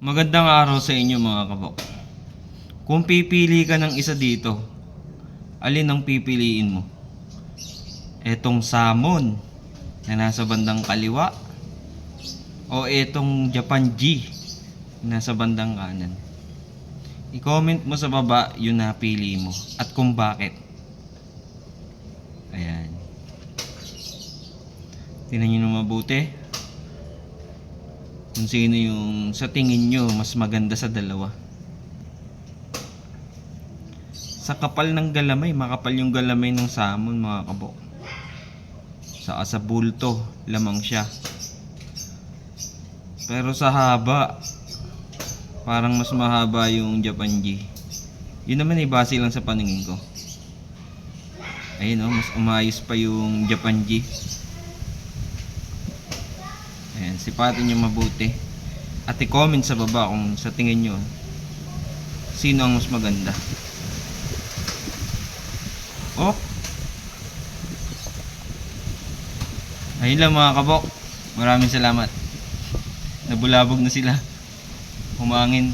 Magandang araw sa inyo mga kabok. Kung pipili ka ng isa dito, alin ang pipiliin mo? Etong salmon na nasa bandang kaliwa o etong Japan G na nasa bandang kanan? I-comment mo sa baba yung napili mo at kung bakit. Ayan. Tingnan nyo na mabuti kung sino yung sa tingin nyo mas maganda sa dalawa. Sa kapal ng galamay, makapal yung galamay ng salmon mga kabok. Sa sa bulto, lamang siya. Pero sa haba, parang mas mahaba yung Japan G. Yun naman ay base lang sa paningin ko. Ayun oh, mas umayos pa yung Japan G. Ayan, sipatin nyo mabuti. At i-comment sa baba kung sa tingin nyo, sino ang mas maganda. Oh! Ayun lang mga kabok. Maraming salamat. Nabulabog na sila. Humangin.